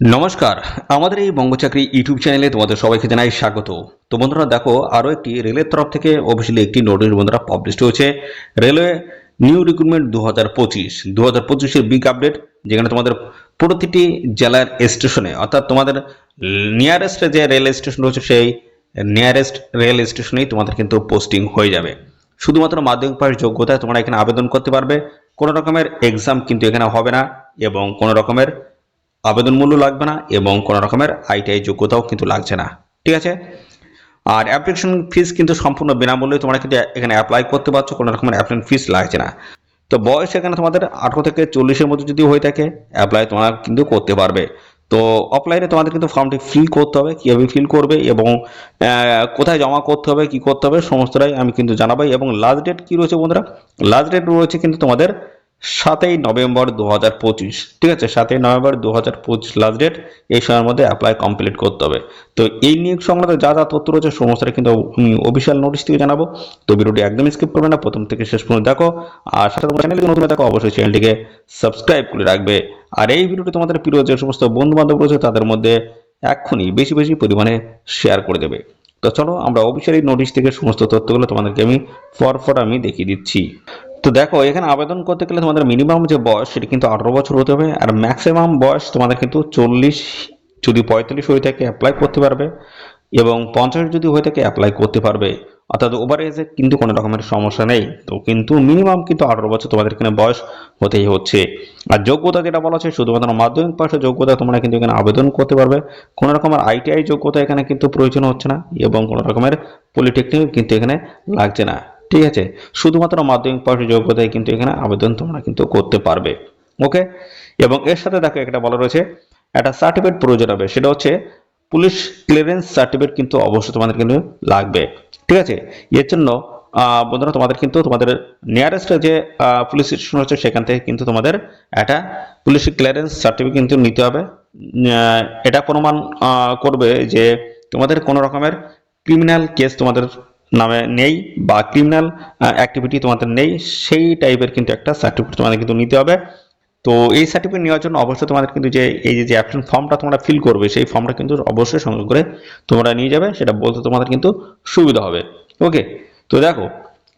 নমস্কার। আমাদের এই বঙ্গচাকরি ইউটিউব চ্যানেলে তোমাদের সবাইকে জানাই স্বাগত। তো বন্ধুরা দেখো, আরও একটি রেলের তরফ থেকে অফিসিয়ালি একটি নোটিশ বন্ধুরা পাবলিশ হয়েছে। রেলওয়ে নিউ রিক্রুটমেন্ট দু হাজার পঁচিশ। দু হাজার পঁচিশের বিগ আপডেট যেখানে তোমাদের প্রতিটি জেলার স্টেশনে, অর্থাৎ তোমাদের নিয়ারেস্ট যে রেল স্টেশন রয়েছে, সেই নিয়ারেস্ট রেল স্টেশনেই তোমাদের কিন্তু পোস্টিং হয়ে যাবে। শুধুমাত্র মাধ্যমিক পাশ যোগ্যতায় তোমরা এখানে আবেদন করতে পারবে। কোনো রকমের এক্সাম কিন্তু এখানে হবে না, এবং কোনো রকমের আবেদন মূল্য লাগবে না এবং কোনো রকমের আইটিআই যোগ্যতাও কিন্তু লাগছে না। ঠিক আছে? আর অ্যাপ্লিকেশন ফিস কিন্তু সম্পূর্ণ বিনামূল্যে তোমরা কিন্তু এখানে অ্যাপ্লাই করতে পারছ, কোনো রকমের অ্যাপ্লিকেশন ফিস লাগছে না। তো বয়স এখানে তোমাদের আঠারো থেকে চল্লিশের মধ্যে যদি হয়ে থাকে অ্যাপ্লাই তোমরা কিন্তু করতে পারবে। তো অফলাইনে তোমাদের কিন্তু ফর্মটি ফিল করতে হবে, কীভাবে ফিল করবে এবং কোথায় জমা করতে হবে, কি করতে হবে, সমস্তটাই আমি কিন্তু জানাবাই এবং লাস্ট ডেট কী রয়েছে বন্ধুরা? লাস্ট ডেট রয়েছে কিন্তু তোমাদের সাতই নভেম্বর দু হাজার পঁচিশ, ঠিক আছে? সাতই নভেম্বর দু হাজার পঁচিশ লাস্ট ডেট এই সময়ের মধ্যে অ্যাপ্লাই কমপ্লিট করতে হবে। তো এই নিয়োগ সংক্রান্ত যা যা তথ্য রয়েছে সমস্তটা কিন্তু অফিসিয়াল নোটিশ থেকে জানাব। তো ভিডিওটি একদম স্কিপ করবে না, প্রথম থেকে শেষ পর্যন্ত দেখো। আর সাথে চ্যানেলকে নতুন দেখো অবশ্যই চ্যানেলটিকে সাবস্ক্রাইব করে রাখবে। আর এই ভিডিওটি তোমাদের প্রিয় যে সমস্ত বন্ধু বান্ধব রয়েছে, তাদের মধ্যে এক্ষুনি বেশি বেশি পরিমাণে শেয়ার করে দেবে। তো চলো, আমরা অফিসিয়ালি নোটিশ থেকে সমস্ত তথ্যগুলো তোমাদেরকে আমি ফর ফর আমি দেখিয়ে দিচ্ছি। তো দেখো, এখানে আবেদন করতে গেলে তোমাদের মিনিমাম যে বয়স, সেটা কিন্তু আঠারো বছর হতে হবে, আর ম্যাক্সিমাম বয়স তোমাদের কিন্তু চল্লিশ, যদি পঁয়তাল্লিশ হয়ে থাকে অ্যাপ্লাই করতে পারবে, এবং পঞ্চাশ যদি হয়ে থাকে অ্যাপ্লাই করতে পারবে। অর্থাৎ ওভার এজে কিন্তু কোনো রকমের সমস্যা নেই। তো কিন্তু মিনিমাম কিন্তু আঠারো বছর তোমাদের এখানে বয়স হতেই হচ্ছে। আর যোগ্যতা যেটা বলা হচ্ছে, শুধুমাত্র মাধ্যমিক পাশের যোগ্যতা তোমরা কিন্তু এখানে আবেদন করতে পারবে। কোনো রকমের আইটিআই যোগ্যতা এখানে কিন্তু প্রয়োজন হচ্ছে না, এবং কোনো রকমের পলিটেকনিক কিন্তু এখানে লাগছে না। ঠিক আছে, শুধুমাত্র মাধ্যমিক পাশের যোগ্যতায় কিন্তু এখানে আবেদন তোমরা কিন্তু করতে পারবে ওকে এবং এর সাথে দেখো একটা বলা রয়েছে, একটা সার্টিফিকেট প্রয়োজন হবে, সেটা হচ্ছে পুলিশ ক্লিয়ারেন্স সার্টিফিকেট কিন্তু অবশ্যই তোমাদের কিন্তু লাগবে, ঠিক আছে? এর জন্য বন্ধুরা তোমাদের কিন্তু তোমাদের নিয়ারেস্ট যে পুলিশ স্টেশন হচ্ছে সেখান থেকে কিন্তু তোমাদের একটা পুলিশ ক্লিয়ারেন্স সার্টিফিকেট কিন্তু নিতে হবে এটা প্রমাণ করবে যে তোমাদের কোনো রকমের ক্রিমিনাল কেস তোমাদের নামে নেই বা ক্রিমিনাল অ্যাক্টিভিটি তোমাদের নেই, সেই টাইপের কিন্তু একটা সার্টিফিকেট তোমাদের কিন্তু নিতে হবে। তো এই সার্টিফিকেট নেওয়ার জন্য অবশ্যই তোমাদের কিন্তু যে, এই যে- অ্যাপ্লিকেশন ফর্মটা তোমরা ফিল করবে, সেই ফর্মটা কিন্তু অবশ্যই সঙ্গে করে তোমরা নিয়ে যাবে, সেটা বলতে তোমাদের কিন্তু সুবিধা হবে। ওকে তো দেখো,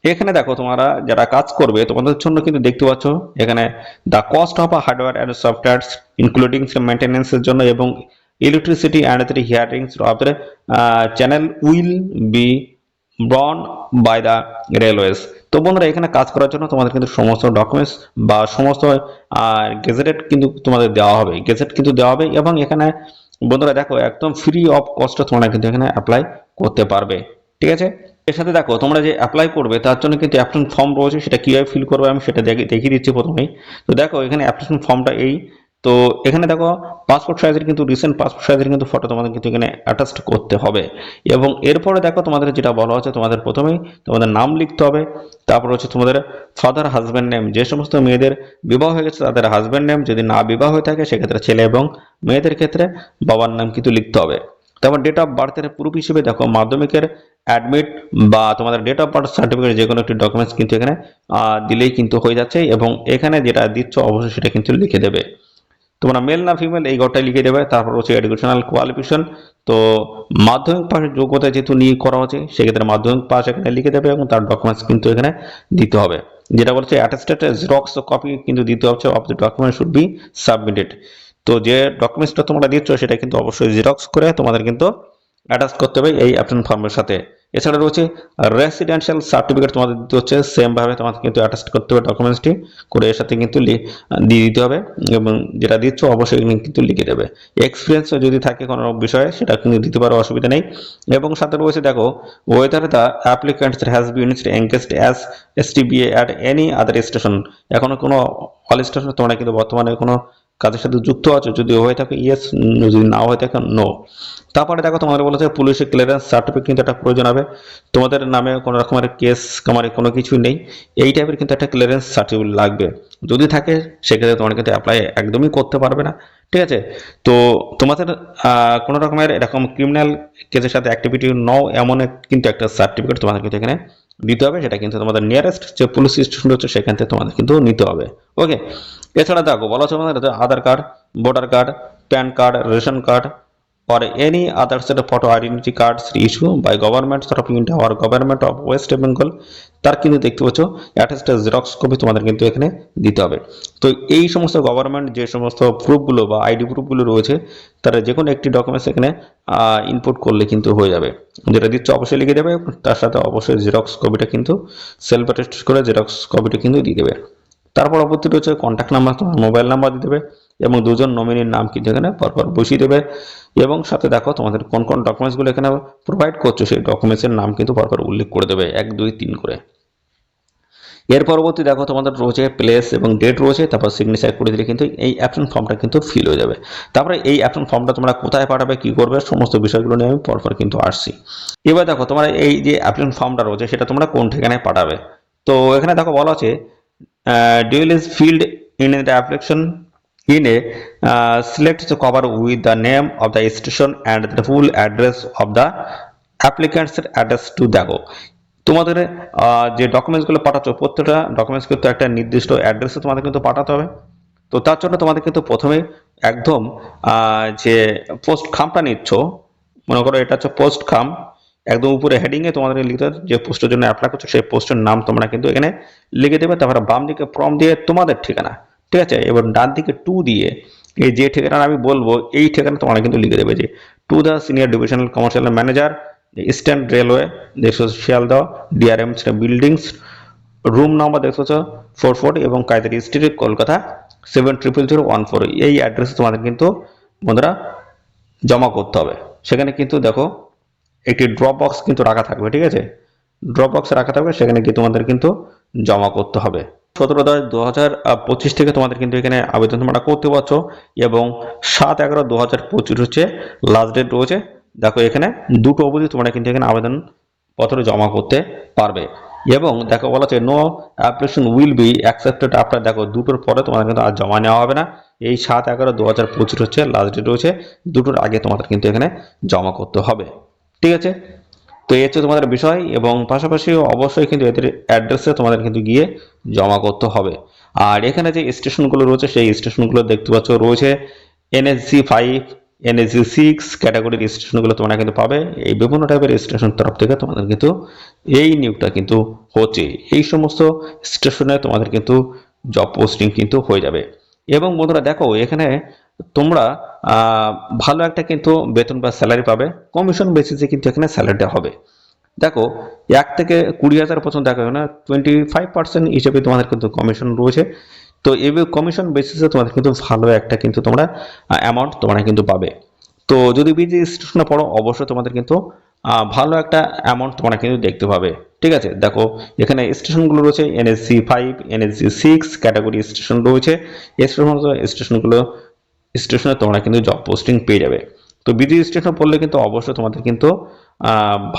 এখানে দেখো তোমরা যারা কাজ করবে, তোমাদের জন্য কিন্তু দেখতে পাচ্ছ, এখানে the cost of hardware and software including মেনটেন্যান্সের জন্য এবং electricity and the hearings of the channel will be borne by the railways তো বন্ধুরা, এখানে কাজ করার জন্য তোমাদের কিন্তু সমস্ত ডকুমেন্টস বা সমস্ত গেজেটেড কিন্তু তোমাদের দেওয়া হবে। গেজেট কিন্তু দেওয়া হবে এবং এখানে বন্ধুরা দেখো, একদম ফ্রি অফ কস্ট তোমরা কিন্তু এখানে অ্যাপ্লাই করতে পারবে। ঠিক আছে? এর সাথে দেখো, তোমরা যে অ্যাপ্লাই করবে, তার জন্য কিন্তু অ্যাপ্লিকেশন ফর্ম রয়েছে, সেটা কীভাবে ফিল করবে আমি সেটা দেখে- দেখিয়ে দিচ্ছি প্রথমেই। তো দেখো, এখানে অ্যাপ্লিকেশন ফর্মটা এই তো এখানে দেখো পাসপোর্ট সাইজের কিন্তু রিসেন্ট পাসপোর্ট সাইজের কিন্তু ফটো তোমাদের কিন্তু এখানে অ্যাটাচড করতে হবে। এবং এরপরে দেখো তোমাদের যেটা বলা হচ্ছে তোমাদের প্রথমেই তোমাদের নাম লিখতে হবে, তারপর হচ্ছে তোমাদের ফাদার হাজব্যান্ড নেম যে সমস্ত মেয়েদের বিবাহ হয়ে গেছে তাদের হাজব্যান্ড নেম যদি না বিবাহ হয়ে থাকে সেক্ষেত্রে ছেলে এবং মেয়েদের ক্ষেত্রে বাবার নাম কিন্তু লিখতে হবে। তারপর ডেট অফ বার্থের প্রুফ হিসেবে দেখো মাধ্যমিকের অ্যাডমিট বা তোমাদের ডেট অফ বার্থ সার্টিফিকেট যে কোনো একটি ডকুমেন্টস কিন্তু এখানে দিলেই কিন্তু হয়ে যাচ্ছে এবং এখানে যেটা দিচ্ছ অবশ্যই সেটা কিন্তু লিখে দেবে। তোমরা মেল না ফিমেল এই ঘরটাই লিখে দেবে। তারপর হচ্ছে এডুকেশনাল কোয়ালিফিকেশন তো মাধ্যমিক পাশের যোগ্যতা যেহেতু নিয়ে করা হচ্ছে, সেক্ষেত্রে মাধ্যমিক পাস এখানে লিখে দেবে এবং তার ডকুমেন্টস কিন্তু এখানে দিতে হবে। যেটা বলছে অ্যাটেস্টেড জেরক্স কপি কিন্তু দিতে হচ্ছে of the document should be submitted তো যে ডকুমেন্টসটা তোমরা দিচ্ছ, সেটা কিন্তু অবশ্যই জেরক্স করে তোমাদের কিন্তু অ্যাটাচ করতে হবে এই অ্যাপ্লিকেশন ফর্মের সাথে। এছাড়া রয়েছে রেসিডেন্সিয়াল সার্টিফিকেট তোমাদের দিতে হচ্ছে। সেম ভাবে তোমাদের কিন্তু অ্যাটাচ করতে হবে ডকুমেন্টসটি করে এর সাথে কিন্তু দিয়ে দিতে হবে এবং যেটা দিচ্ছ অবশ্যই কিন্তু লিখে দেবে। এক্সপিরিয়েন্স যদি থাকে কোনো বিষয়ে সেটা কিন্তু দিতে পারো, অসুবিধা নেই। এবং সাথে রয়েছে দেখো whether the applicants has been engaged as S T B any other station এখনও কোনো অল স্টেশন তোমরা কিন্তু বর্তমানে কোনো কাজের সাথে যুক্ত আছো? যদি হয়ে থাকে ইয়েস যদি না হয়ে থাকে নো তারপরে দেখো তোমাদের বলেছে পুলিশের ক্লিয়ারেন্স সার্টিফিকেট কিন্তু একটা প্রয়োজন হবে। তোমাদের নামে কোনো রকমের কেস কামারে কোনো কিছু নেই। এই টাইপের কিন্তু একটা ক্লিয়ারেন্স সার্টিফিকেট লাগবে। যদি থাকে, সেক্ষেত্রে তোমার কিন্তু অ্যাপ্লাই একদমই করতে পারবে না। ঠিক আছে? তো তোমাদের কোনো রকমের এরকম ক্রিমিনাল কেসের সাথে অ্যাক্টিভিটি নও এমন কিন্তু একটা সার্টিফিকেট তোমাদের কিন্তু এখানে দিতে হবে সেটা কিন্তু তোমাদের নিয়ারেস্ট যে পুলিশ স্টেশন রয়েছে সেখান থেকে তোমাদের কিন্তু নিতে হবে। ওকে এছাড়া দেখো বলা হচ্ছে আমাদের Aadhaar card voter card PAN card ration card, or any other set of photo identity cards issued by government of India or government of West Bengal, তার কিন্তু দেখতে পাচ্ছ অ্যাটাচড জেরক্স কপি তোমাদের কিন্তু এখানে দিতে হবে। তো এই সমস্ত গভর্নমেন্ট যে সমস্ত প্রুফগুলো বা আইডি প্রুফগুলো রয়েছে, তারা যে কোনো একটি ডকুমেন্টস এখানে ইনপুট করলে কিন্তু হয়ে যাবে। যেটা দিচ্ছে অবশ্যই লিখে দেবে, তার সাথে অবশ্যই জেরক্স কপিটা কিন্তু সেলফ অ্যাটেস্ট করে জেরক্স কপিটা কিন্তু দিয়ে দেবে। তারপর পরবর্তী রয়েছে কন্ট্যাক্ট নাম্বার তোমার মোবাইল নাম্বার দিয়ে দেবে। এবং দুজন নমিনির নাম কিন্তু এখানে পরপর বসিয়ে দেবে। এবং সাথে দেখো তোমাদের কোন কোন ডকুমেন্টসগুলো এখানে প্রোভাইড করছ, সেই ডকুমেন্টসের নাম কিন্তু পরপর উল্লেখ করে দেবে, এক, দুই, তিন করে। এর পরবর্তী দেখো তোমাদের রয়েছে প্লেস এবং ডেট রয়েছে, তারপর সিগনেচার করে দিলে কিন্তু এই অ্যাপশন ফর্মটা কিন্তু ফিল হয়ে যাবে। তারপরে এই অ্যাপশন ফর্মটা তোমরা কোথায় পাঠাবে, কি করবে, সমস্ত বিষয়গুলো নিয়ে আমি পরপর কিন্তু আসছি। এবার দেখো তোমার এই যে অ্যাপশন ফর্মটা রয়েছে, সেটা তোমরা কোন ঠিকানায় পাঠাবে? তো এখানে দেখো বলা আছে dual is filled in the application uh, select the cover with the name of the station and the full address of the applicant's address to দেখো তোমাদের যে ডকুমেন্টসগুলো পাঠাচ্ছ প্রত্যেকটা ডকুমেন্টস কিন্তু একটা নির্দিষ্ট অ্যাড্রেসে তোমাদের কিন্তু পাঠাতে হবে। তো তার জন্য তোমাদের কিন্তু প্রথমে একদম যে পোস্ট খামটা নিচ্ছ মনে করো এটা হচ্ছে পোস্ট খাম একদম উপরে হেডিং এ তোমাদের লিখতে যে পোস্টের জন্য অ্যাপ্লাই করছ সেই পোস্টের নাম তোমরা কিন্তু এখানে লিখে দেবে তারপরে বাম দিকে ফর্ম দিয়ে তোমাদের ঠিকানা। ঠিক আছে? এবার ডান দিকে টু দিয়ে এই যে ঠিকানা আমি বলব, এই ঠিকানা তোমরা কিন্তু লিখে দেবে যে to the senior divisional commercial manager eastern railway দেখছ Sealdah DRM buildings room number দেখছ ফোর ফোর্টি এবং কায়দারি street Kolkata seven triple zero one four এই অ্যাড্রেসে তোমাদের কিন্তু বন্ধুরা জমা করতে হবে। সেখানে কিন্তু দেখো একটি ড্রপ বক্স কিন্তু রাখা থাকবে, ঠিক আছে? ড্রপ বক্স রাখা থাকবে, সেখানে গিয়ে তোমাদের কিন্তু জমা করতে হবে। সতেরো দশ দু হাজার পঁচিশ থেকে তোমাদের কিন্তু এখানে আবেদন তোমরা করতে পারছ। এবং সাত এগারো দু হাজার পঁচিশ হচ্ছে লাস্ট ডেট রয়েছে। দেখো এখানে দুটো অবধি তোমরা কিন্তু এখানে আবেদন পত্র জমা করতে পারবে। এবং দেখো বলা হচ্ছে no application will be accepted after দেখো দুটোর পরে তোমাদের কিন্তু আর জমা নেওয়া হবে না। এই সাত এগারো দু হাজার পঁচিশ হচ্ছে লাস্ট ডেট রয়েছে। দুটোর আগে তোমাদের কিন্তু এখানে জমা করতে হবে। ঠিক আছে? তো এই হচ্ছে তোমাদের বিষয় এবং পাশাপাশি অবশ্যই কিন্তু এদের অ্যাড্রেসে তোমাদের কিন্তু গিয়ে জমা করতে হবে। আর এখানে যে স্টেশনগুলো রয়েছে, সেই স্টেশনগুলো দেখতে পাচ্ছ রয়েছে এনএসজি ফাইভ এনএসজি সিক্স ক্যাটাগরির স্টেশনগুলো তোমরা কিন্তু পাবে। এই বিভিন্ন টাইপের স্টেশন তরফ থেকে তোমাদের কিন্তু এই নিয়োগটা কিন্তু হচ্ছে। এই সমস্ত স্টেশনে তোমাদের কিন্তু জব পোস্টিং কিন্তু হয়ে যাবে। এবং বন্ধুরা দেখো, এখানে তোমরা ভালো একটা কিন্তু বেতন বা স্যালারি পাবে কমিশন বেসিসে কিন্তু এখানে স্যালারিটা হবে। দেখো, এক থেকে কুড়ি হাজার পর্যন্ত দেখা যাবে না টোয়েন্টি ফাইভ পার্সেন্ট হিসেবে তোমাদের কিন্তু কমিশন রয়েছে। তো এই কমিশন বেসিসে তোমাদের কিন্তু ভালো একটা কিন্তু তোমরা অ্যামাউন্ট তোমরা কিন্তু পাবে। তো যদি বিজি স্টেশনে পড়ো, অবশ্যই তোমাদের কিন্তু ভালো একটা অ্যামাউন্ট তোমরা কিন্তু দেখতে পাবে। ঠিক আছে? দেখো, এখানে স্টেশনগুলো রয়েছে NSC five NSC six category station রয়েছে। স্টেশনগুলো স্টেশনে তোমরা কিন্তু জব পোস্টিং পেয়ে যাবে। তো বিজি স্টেশনে পড়লে কিন্তু অবশ্যই তোমাদের কিন্তু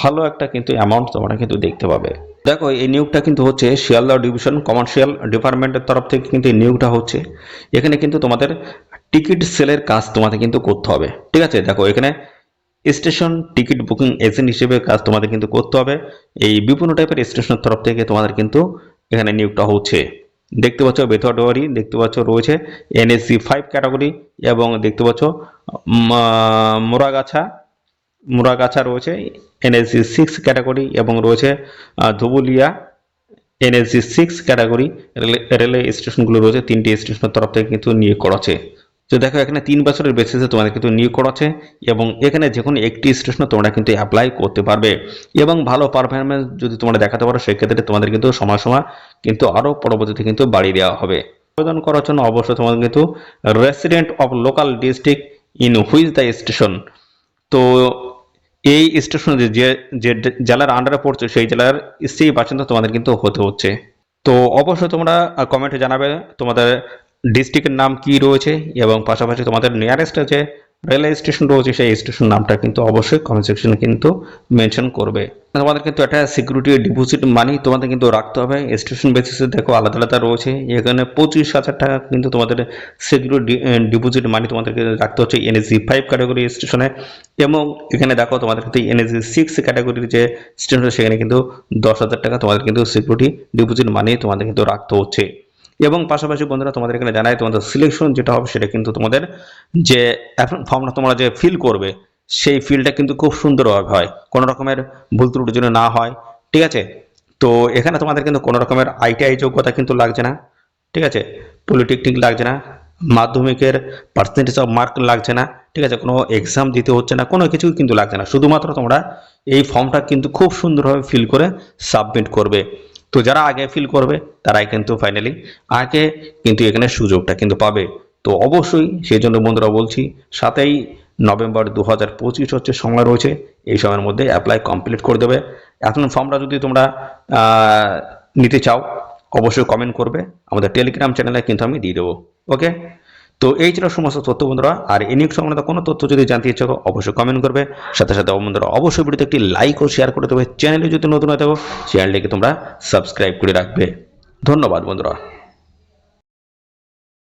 ভালো একটা কিন্তু অ্যামাউন্ট তোমরা কিন্তু দেখতে পাবে। দেখো, এই নিয়োগটা কিন্তু হচ্ছে শিয়ালদহ ডিভিশন কমার্শিয়াল ডিপার্টমেন্টের তরফ থেকে কিন্তু এই নিয়োগটা হচ্ছে। এখানে কিন্তু তোমাদের টিকিট সেলের কাজ তোমাদের কিন্তু করতে হবে। ঠিক আছে? দেখো, এখানে স্টেশন টিকিট বুকিং এজেন্ট হিসেবে কাজ তোমাদের কিন্তু করতে হবে। এই বিভিন্ন টাইপের স্টেশনের তরফ থেকে তোমাদের কিন্তু এখানে নিয়োগটা হচ্ছে। দেখতে পাচ্ছ বেথুয়াডোয়ারি দেখতে পাচ্ছ রয়েছে এনএসসি ফাইভ ক্যাটাগরি এবং দেখতে পাচ্ছ মোরাগাছা মোরাগাছা রয়েছে এনএসসি সিক্স ক্যাটাগরি এবং রয়েছে Dhubulia NSG six category railway স্টেশনগুলো রয়েছে, তিনটি স্টেশনের তরফ থেকে কিন্তু নিয়োগ করাছে তো দেখো, এখানে তিন বছরের বেসিসে তোমাদের কিন্তু নিয়োগ করাছে এবং এখানে যে কোনো একটি স্টেশনে তোমরা কিন্তু অ্যাপ্লাই করতে পারবে। এবং ভালো পারফরমেন্স যদি তোমরা দেখাতে পারো, সেক্ষেত্রে তোমাদের কিন্তু সময় সময় কিন্তু আরও পরবর্তীতে কিন্তু বাড়িয়ে দেওয়া হবে। আবেদন করার জন্য অবশ্যই তোমাদের কিন্তু resident of local district in which the station তো এই স্টেশনে যে যে জেলার আন্ডারে পড়ছে, সেই জেলার স্থায়ী বাসিন্দা তোমাদের কিন্তু হতে হচ্ছে। তো অবশ্যই তোমরা কমেন্টে জানাবে তোমাদের ডিস্ট্রিক্টের নাম কি রয়েছে এবং পাশাপাশি তোমাদের নিয়ারেস্ট যে রেলওয়ে স্টেশন রয়েছে, সেই স্টেশন নামটা কিন্তু অবশ্যই কমেন্ট সেকশনে কিন্তু মেনশন করবে। তোমাদের কিন্তু একটা সিকিউরিটি ডিপোজিট মানি তোমাদের কিন্তু রাখতে হবে। স্টেশন বেসিসে দেখো আলাদা আলাদা রয়েছে। এখানে পঁচিশ হাজার টাকা কিন্তু তোমাদের সিকিউরিটি ডিপোজিট মানি তোমাদেরকে রাখতে হচ্ছে এনএসি ফাইভ ক্যাটাগরি স্টেশনে এবং এখানে দেখো তোমাদের কিন্তু এনএসি সিক্স ক্যাটাগরির যে স্টেশন সেখানে কিন্তু দশ হাজার টাকা তোমাদের কিন্তু সিকিউরিটি ডিপোজিট মানি তোমাদের কিন্তু রাখতে হচ্ছে। এবং পাশাপাশি বন্ধুরা, তোমাদের এখানে জানাই, তোমাদের সিলেকশন যেটা হবে সেটা কিন্তু তোমাদের যে ফর্মটা তোমরা যে ফিল করবে, সেই ফিলটা কিন্তু খুব সুন্দরভাবে হয়। কোনো রকমের ভুল ত্রুটির জন্য না হয়, ঠিক আছে? তো এখানে তোমাদের কিন্তু কোনো রকমের আইটিআই যোগ্যতা কিন্তু লাগছে না, ঠিক আছে? পলিটেকনিক লাগছে না, মাধ্যমিকের পার্সেন্টেজ অফ মার্ক লাগছে না, ঠিক আছে? কোনো এক্সাম দিতে হচ্ছে না, কোনো কিছুই কিন্তু লাগছে না। শুধুমাত্র তোমরা এই ফর্মটা কিন্তু খুব সুন্দরভাবে ফিল করে সাবমিট করবে। তো যারা আগে ফিল করবে, তারাই কিন্তু ফাইনালি আগে কিন্তু এখানে সুযোগটা কিন্তু পাবে। তো অবশ্যই সেই জন্য বন্ধুরা বলছি, সাতই নভেম্বর দু হাজার পঁচিশ হচ্ছে সময় রয়েছে, এই সময়ের মধ্যে অ্যাপ্লাই কমপ্লিট করে দেবে। এখন ফর্মটা যদি তোমরা নিতে চাও, অবশ্যই কমেন্ট করবে। আমাদের টেলিগ্রাম চ্যানেলে কিন্তু আমি দিয়ে দেবো। ওকে তো এই ছিল সমস্ত তথ্য বন্ধুরা। আর এই নিয়োগ সংক্রান্ত কোনো তথ্য যদি জানতে ইচ্ছা অবশ্যই কমেন্ট করবে। সাথে সাথে বন্ধুরা, অবশ্যই ভিডিওতে একটি লাইক ও শেয়ার করে দেবে। চ্যানেলে যদি নতুন হয়ে থাকো চ্যানেলটিকে তোমরা সাবস্ক্রাইব করে রাখবে। ধন্যবাদ বন্ধুরা।